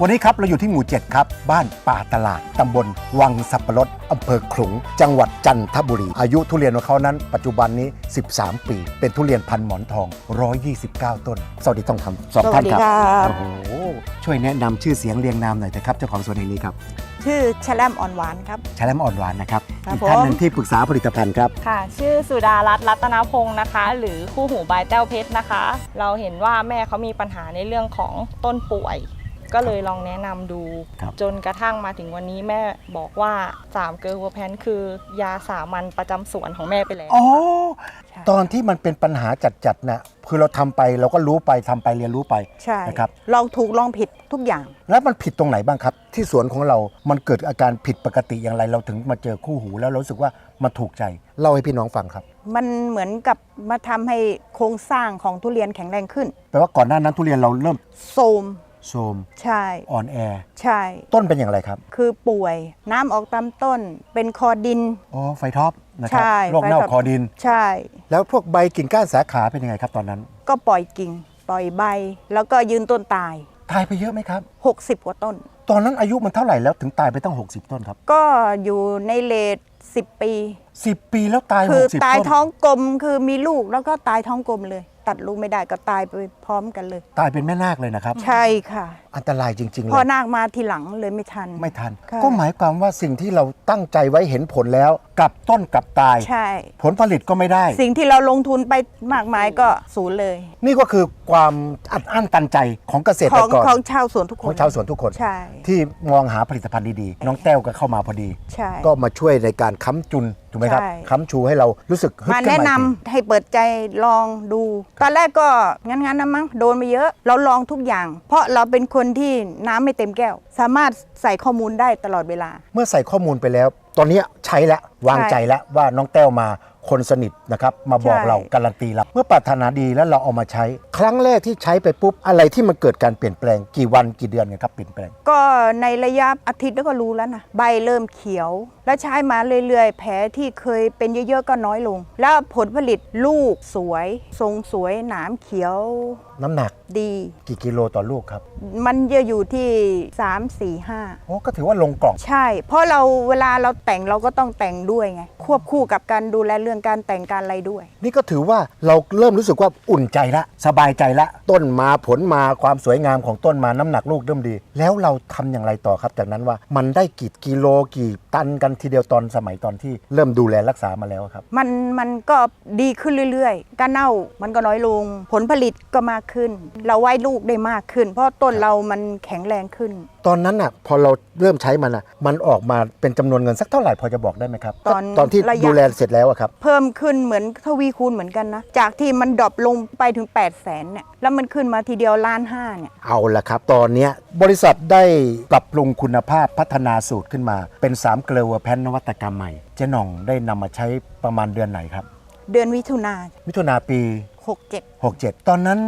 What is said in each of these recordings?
วันนี้ครับเราอยู่ที่หมู่ 7 ครับ บ้านป่าตลาด ตำบลวังสับปะรดอำเภอขลุง จังหวัดจันทบุรี อายุทุเรียนของเขานั้น ปัจจุบันนี้ 13 ปี เป็นทุเรียนพันหมอนทอง 129 ต้น สวัสดีต้องทำสองท่านครับ สวัสดีครับ โอ้โห ช่วยแนะนำชื่อเสียงเรียงนามหน่อยเถอะครับเจ้าของสวนแห่งนี้ครับชื่อแชลมอ่อนหวานครับ ชาแลมอ่อนหวานนะครับ ครับอีกท่านหนึ่งผมที่ปรึกษาผลิตภัณฑ์ครับ ค่ะ ชื่อสุดารัตน์รัตนพงศ์นะคะ หรือคู่หูบายแต้วเพชรนะคะ เราเห็นว่าแม่เขามีปัญหาในเรื่องของต้นป่วย ก็เลยลองแนะนำดู ครับ จนกระทั่งมาถึงวันนี้แม่บอกว่า3เกลือหัวแพนคือยาสามัญประจำสวนของแม่ไปแล้ว อ๋อ ใช่ ตอนที่มันเป็นปัญหาจัดๆนะคือเราทำไปเราก็รู้ไปทำไปเรียนรู้ไป ใช่นะครับ ลองถูกลองผิดทุกอย่าง แล้วมันผิดตรงไหนบ้างครับ ที่สวนของเรา มันเกิดอาการผิดปกติอย่างไร เราถึงมาเจอคู่หูแล้วเรารู้สึกว่ามันถูกใจ เล่าให้พี่น้องฟังครับ มันเหมือนกับมาทำให้โครงสร้างของทุเรียนแข็งแรงขึ้น แปลว่าก่อนหน้านั้นทุเรียนเราเริ่มโทรม โทรมใช่ อ่อนแอ ใช่ ต้นเป็นอย่างไรครับ คือป่วยน้ำออกตามต้น เป็นคอดิน อ๋อไฟท็อปนะครับใช่โรคเน่าไฟท็อป คอดิน ใช่ แล้วพวกใบกิ่งก้านสาขาเป็นยังไงครับตอนนั้น ก็ปล่อยกิ่ง ปล่อยใบ แล้วก็ยืนต้นตาย ตายไปเยอะไหมครับ 60 กว่าต้น ตอนนั้นอายุมันเท่าไหร่แล้วถึงตายไปตั้ง 60 ต้นครับ ก็อยู่ในเลท10 ปี 10 ปีแล้วตาย คือ60 ตายต้นท้องกลมคือมีลูกแล้วก็ตายท้องกลมเลย ตัดลูกไม่ได้ก็ตายไปพร้อมกันเลย ตายเป็นแม่นาคเลยนะครับ ใช่ค่ะ อันตรายจริง ๆ เลพอย นาคมาทีหลังเลยไม่ทัน ไม่ทัน ค่ะ ก็หมายความว่าสิ่งที่เราตั้งใจไว้เห็นผลแล้วกลับต้นกลับตาย ใช่ ผลผลิตก็ไม่ได้ สิ่งที่เราลงทุนไปมากมายก็ศูนย์เลย นี่ก็คือความอัดอั้นตันใจของเกษขตรองกรของชาวสวนทุกขคอน งชาวสวนทุกคน ใช่ ที่มองหาผลิตภัณฑ์ดีๆ น้องแต้วก็เข้ามาพอดี ใช่ ก็มาช่วยในการค้ำจุนถูกไหมครับใช่ ค้ำชูให้เรารู้สึกฮึดมาขึ้นแนะมาอีนำกทีให้เปิดใจลองดู ตอนแรกก็งั้นๆนะมั้งโดนไปเยอะ เราลองทุกอย่าง เพราะเราเป็นคนที่น้ำไม่เต็มแก้ว สามารถใส่ข้อมูลได้ตลอดเวลา เมื่อใส่ข้อมูลไปแล้ว ตอนนี้ใช้แล้ววางใจแล้วว่าน้องแต้วมาคนสนิทนะครับมาบอกใช่เราการันตีเราเมื่อปรารถนาดีแล้วเราเอามาใช้ ครั้งแรกที่ใช้ไปปุ๊บอะไรที่มันเกิดการเปลี่ยนแปลงกี่วันกี่เดือนกันครับเปลี่ยนแปลง ก็ในระยะอาทิตย์แล้วก็รู้แล้วนะใบเริ่มเขียว แล้วใช้มาเรื่อยๆ แผลที่เคยเป็นเยอะๆก็น้อยลง แล้วผลผลิตลูกสวย ทรงสวยหนามเขียวน้ำหนักดี กี่กิโลต่อลูกครับ มันจะอยู่ที่ 3 4 5โอ้ก็ถือว่าลงกล่อง ใช่ เพราะเราเวลาเราแต่งเราก็ต้องแต่งด้วยไง ควบคู่กับการดูแลเรื่องการแต่งการอะไรด้วย นี่ก็ถือว่าเราเริ่มรู้สึกว่าอุ่นใจละ สบายใจละ ต้นมาผลมาความสวยงามของต้นมาน้ำหนักลูกเริ่มดี แล้วเราทำอย่างไรต่อครับ จากนั้นว่ามันได้กี่กิโลกี่ตันกันทีเดียวตอนสมัยตอนที่เริ่มดูแลรักษามาแล้วครับ มันมันก็ดีขึ้นเรื่อยๆ การเน่ามันก็น้อยลง ผลผลิตก็มากขึ้น เราไว้ลูกได้มากขึ้น เพราะต้นเรามันแข็งแรงขึ้น ตอนนั้นอะพอเราเริ่มใช้มันอะมันออกมาเป็นจำนวนเงินสักเท่าไหร่พอจะบอกได้ไหมครับตอนตอนที่ระยะ ดูแลเสร็จแล้วอะครับ เพิ่มขึ้นเหมือนทวีคูณเหมือนกันนะ จากที่มันดรอปลงไปถึง 8 0 0แสนเนี่ยแล้วมันขึ้นมาทีเดียวล้านห้าเนี่ย เอาละครับ ตอนเนี้ยบริษัทได้ปรับปรุงคุณภาพพัฒนาสูตรขึ้นมา เป็น3เกลือแพนนวัตกรรมใหม่ เจ๊หน่องได้นำมาใช้ประมาณเดือนไหนครับ เดือนมิถุนามิถุนาปี67 67 ตอนนั้น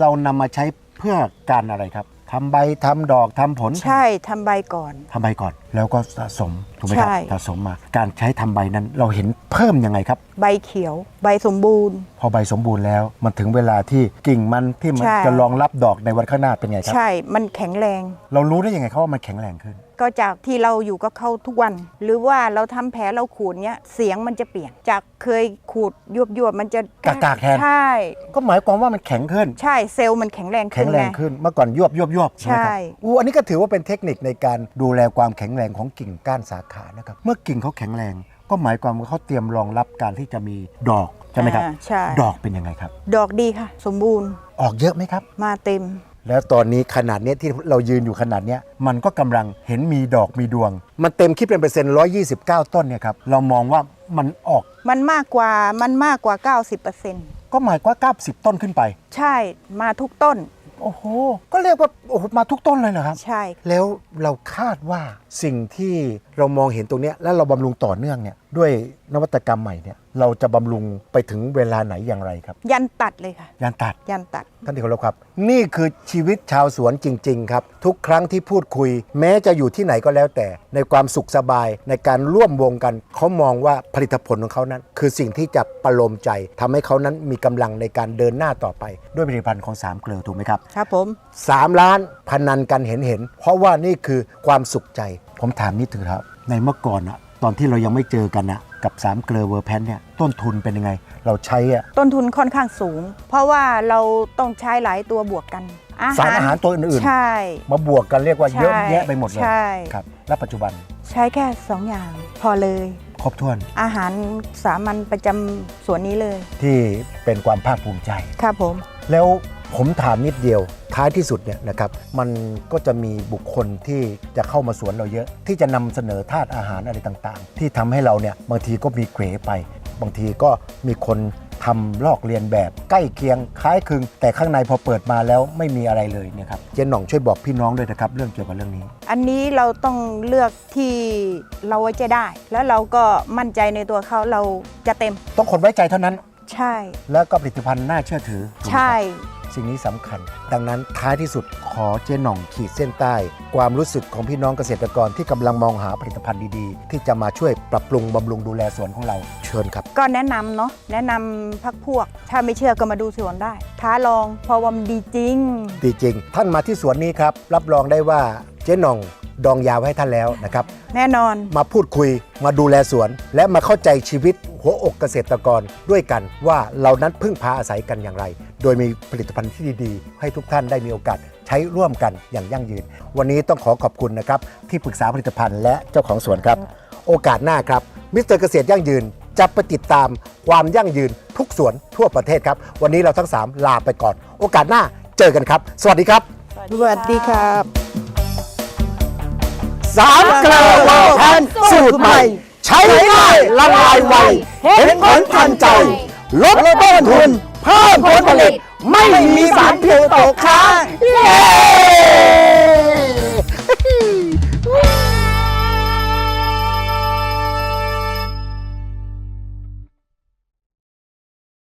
เรานำมาใช้เพื่อการอะไรครับ ทำใบทำดอกทำผลใช่ทำใบก่อนทำใบก่อน แล้วก็สะสมถูกไหมครับใช่ สะสมมา การใช้ทำใบนั้นเราเห็นเพิ่มยังไงครับ ใบเขียว ใบสมบูรณ์ พอใบสมบูรณ์แล้ว มันถึงเวลาที่กิ่งมันที่มันใช่ จะรองรับดอกในวันข้างหน้าเป็นไงครับ ใช่ มันแข็งแรง เรารู้ได้ยังไงครับว่ามันแข็งแรงขึ้น ก็จากที่เราอยู่กับเขาทุกวัน หรือว่าเราทำแผลเราขูดเนี้ยเสียงมันจะเปลี่ยน จากเคยขูดยวบยวบๆมันจะกากๆแทน ใช่ ก็หมายความว่ามันแข็งขึ้น ใช่เซลล์มันแข็งแรงแข็งแรงไขึ้นเมื่อก่อนยวบยวบยวบใช่ไหมครับใช่อู้อันนี้ก็ถือว่าเป็นเทคนิคในการดูแลความแข็งแรงของกิ่งก้านสาขานะครับ เมื่อกิ่งเขาแข็งแรง ก็หมายความว่าเขาเตรียมรองรับการที่จะมีดอกใช่ไหมครับ อ่าใช่ ดอกเป็นยังไงครับ ดอกดีค่ะ สมบูรณ์ออกเยอะไหมครับ มาเต็ม แล้วตอนนี้ขนาดเนี้ยที่เรายืนอยู่ขนาดเนี้ยมันก็กำลังเห็นมีดอกมีดวง มันเต็มคิดเป็นเปอร์เซ็นต์129 ต้นเนี่ยครับเรามองว่ามันออกมันมากกว่ามันมากกว่า 90%ก็หมายความว่า90 ต้นขึ้นไป ใช่มาทุกต้น โอ้โห ก็เรียกว่าโอ้โหมาทุกต้นเลยเหรอครับ ใช่ แล้วเราคาดว่าสิ่งที่เรามองเห็นตรงเนี้ยแล้วเราบำรุงต่อเนื่องเนี่ย ด้วยนวัตกรรมใหม่เนี่ยเราจะบำรุงไปถึงเวลาไหนอย่างไรครับ ยันตัดเลยค่ะ ยานตัด ยันตัด ท่านที่เคารพครับ นี่คือชีวิตชาวสวนจริง ๆ ครับ ทุกครั้งที่พูดคุย แม้จะอยู่ที่ไหนก็แล้วแต่ ในความสุขสบายในการร่วมวงกัน เขามองว่าผลิตผลของเขานั้น คือสิ่งที่จะประโลมใจทำให้เขานั้นมีกำลังในการเดินหน้าต่อไป ด้วยผลิตภัณฑ์ของสามเกลือถูกไหมครับครับผม3ล้านพนันกันเห็นเห็นๆเพราะว่านี่คือความสุขใจ ผมถามนิดถึงครับ ในเมื่อก่อนอะ ตอนที่เรายังไม่เจอกันนะกับสามเกลือเวอร์แพนเนี่ยต้นทุนเป็นยังไง เราใช้อะต้นทุนค่อนข้างสูง เพราะว่าเราต้องใช้หลายตัวบวกกันสารอาหารตัวอื่นใช่ ๆ มาบวกกันเรียกว่าเยอะใช่แยะไปหมดเลยใช่ ครับและปัจจุบันใช้แค่สองอย่างพอเลย ครบถ้วนอาหารสามัญประจำสวนนี้เลยที่เป็นความภาคภูมิใจ ครับผม แล้ว ผมถามนิดเดียวท้ายที่สุดเนี่ยนะครับมันก็จะมีบุคคลที่จะเข้ามาสวนเราเยอะ ที่จะนำเสนอธาตุอาหารอะไรต่างๆ ที่ทำให้เราเนี่ยบางทีก็มีเกรไป บางทีก็มีคนทำลอกเลียนแบบใกล้เคียงคล้ายคลึง แต่ข้างในพอเปิดมาแล้วไม่มีอะไรเลยเนี่ยครับเจนหน่องช่วยบอกพี่น้องด้วยนะครับ เรื่องเกี่ยวกับเรื่องนี้ อันนี้เราต้องเลือกที่เราไว้ใจได้ แล้วเราก็มั่นใจในตัวเขาเราจะเต็ม ต้องคนไว้ใจเท่านั้น ใช่ แล้วก็ผลิตภัณฑ์น่าเชื่อถือถูกไหมครับใช่ สิ่งนี้สำคัญ ดังนั้นท้ายที่สุดขอเจ๊หน่องขีดเส้นใต้ ความรู้สึกของพี่น้องเกษตรกรที่กำลังมองหาผลิตภัณฑ์ดีๆ ที่จะมาช่วยปรับปรุงบำรุงดูแลสวนของเราเชิญครับ ก็แนะนำเนาะแนะนำพักพวก ถ้าไม่เชื่อก็มาดูสวนได้ ท้าลองเพราะว่ามันดีจริง ดีจริง ท่านมาที่สวนนี้ครับ รับรองได้ว่าเจ๊หน่องดองยาวให้ท่านแล้วนะครับ แน่นอน มาพูดคุยมาดูแลสวน และมาเข้าใจชีวิต หัวอกเกษตรกรด้วยกันว่าเรานั้นพึ่งพาอาศัยกันอย่างไร โดยมีผลิตภัณฑ์ที่ดีๆ ให้ทุกท่านได้มีโอกาสใช้ร่วมกันอย่างยั่งยืน วันนี้ต้องขอขอบคุณนะครับที่ปรึกษาผลิตภัณฑ์และเจ้าของสวนครับ โอกาสหน้าครับมิสเตอร์เกษตรยั่งยืนจะไปติดตามความยั่งยืนทุกสวนทั่วประเทศครับ วันนี้เราทั้งสามลาไปก่อน โอกาสหน้าเจอกันครับ สวัสดีครับ สวัสดีครับสามเกลอเวอร์แพนสูตรใหม่ ใช้ง่ายละลายไว เห็นผลทันใจ ลดต้นทุน เพิ่มผลผลิต ไม่มีสารพิษตกค้างเย้